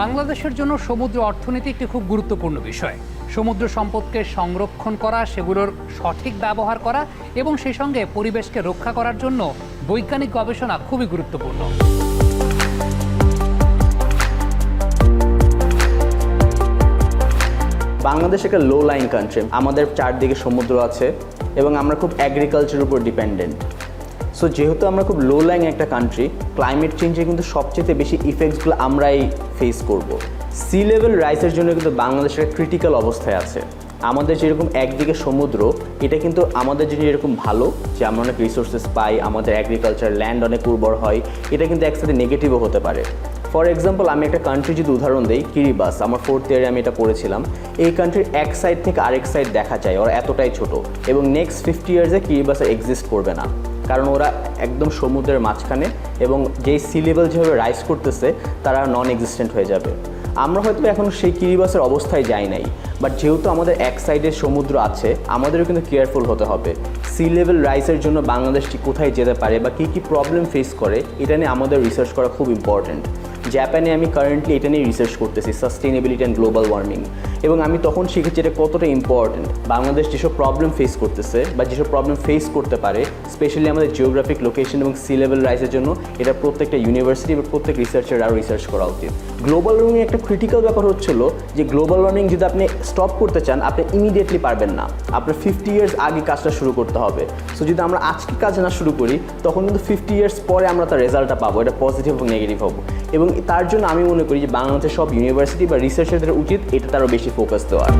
বাংলাদেশের জন্য সমুদ্র অর্থনীতি একটি খুব গুরুত্বপূর্ণ বিষয়। সমুদ্র সম্পদকে সংরক্ষণ করা, সেগুলোর সঠিক ব্যবহার করা এবং সেই সঙ্গে পরিবেশকে রক্ষা করার জন্য বৈজ্ঞানিক গবেষণা খুবই গুরুত্বপূর্ণ। বাংলাদেশ একটা লো লাইন কান্ট্রি আমাদের চারদিকে সমুদ্র আছে এবং আমরা খুব অ্যাগ্রিকালচারের উপর ডিপেন্ডেন্ট সো যেহেতু আমরা খুব লো ল্যাং একটা কান্ট্রি ক্লাইমেট চেঞ্জে কিন্তু সবচেয়ে বেশি ইফেক্টসগুলো আমরাই ফেস করব। সি লেভেল রাইসের জন্য কিন্তু বাংলাদেশের ক্রিটিক্যাল অবস্থায় আছে। আমাদের যেরকম একদিকে সমুদ্র, এটা কিন্তু আমাদের জন্য এরকম ভালো যে আমরা অনেক রিসোর্সেস পাই, আমাদের অ্যাগ্রিকালচার ল্যান্ড অনেক উর্বর হয়, এটা কিন্তু একসাথে নেগেটিভও হতে পারে। ফর এক্সাম্পল আমি একটা কান্ট্রি যদি উদাহরণ দিই কিরিবাস আমার ফোর্থ ইয়ারে আমি এটা পড়েছিলাম এই কান্ট্রির এক সাইড থেকে আরেক সাইড দেখা যায়, ওরা এতটাই ছোট। এবং নেক্সট ফিফটি ইয়ার্সে কিরিবাস এক্সিস্ট করবে না। কারণ ওরা একদম সমুদ্রের মাঝখানে এবং যেই সি লেভেল যেভাবে রাইস করতেছে, তারা নন এক্সিস্টেন্ট হয়ে যাবে। আমরা হয়তো এখন সেই কিরিবাসের অবস্থায় যাই নাই বাট যেহেতু আমাদের এক সাইডে সমুদ্র আছে, আমাদেরও কিন্তু কেয়ারফুল হতে হবে। সি লেভেল রাইসের জন্য বাংলাদেশটি কোথায় যেতে পারে বা কী কী প্রবলেম ফেস করে, এটা নিয়ে আমাদের রিসার্চ করা খুব ইম্পর্ট্যান্ট জাপানে আমি কারেন্টলি এটা নিয়ে রিসার্চ করতেছি সাস্টেনেবিলিটি অ্যান্ড গ্লোবাল ওয়ার্মিং এবং আমি তখন শিখেছি এটা কতটা ইম্পর্ট্যান্ট বাংলাদেশ যেসব প্রবলেম ফেস করতেছে বা যেসব প্রবলেম ফেস করতে পারে স্পেশালি আমাদের জিওগ্রাফিক লোকেশন এবং সি লেভেল রাইসের জন্য, এটা প্রত্যেকটা ইউনিভার্সিটি বা প্রত্যেক রিসার্চের আরও রিসার্চ করা উচিত। গ্লোবাল ওয়ার্মিং একটা ক্রিটিক্যাল ব্যাপার হচ্ছিল যে গ্লোবাল ওয়ার্মিং যদি আপনি স্টপ করতে চান, আপনি ইমিডিয়েটলি পারবেন না। আপনার ফিফটি ইয়ার্স আগে কাজটা শুরু করতে হবে। সো যদি আমরা আজকে কাজ না শুরু করি, তখন কিন্তু ফিফটি ইয়ার্স পরে আমরা তার রেজাল্টটা পাবো, এটা পজিটিভ এবং নেগেটিভ হব। এবং তার জন্য আমি মনে করি যে বাংলাদেশের সব ইউনিভার্সিটি বা রিসার্চারদের উচিত এটা তারও বেশি ফোকাস দেওয়ার।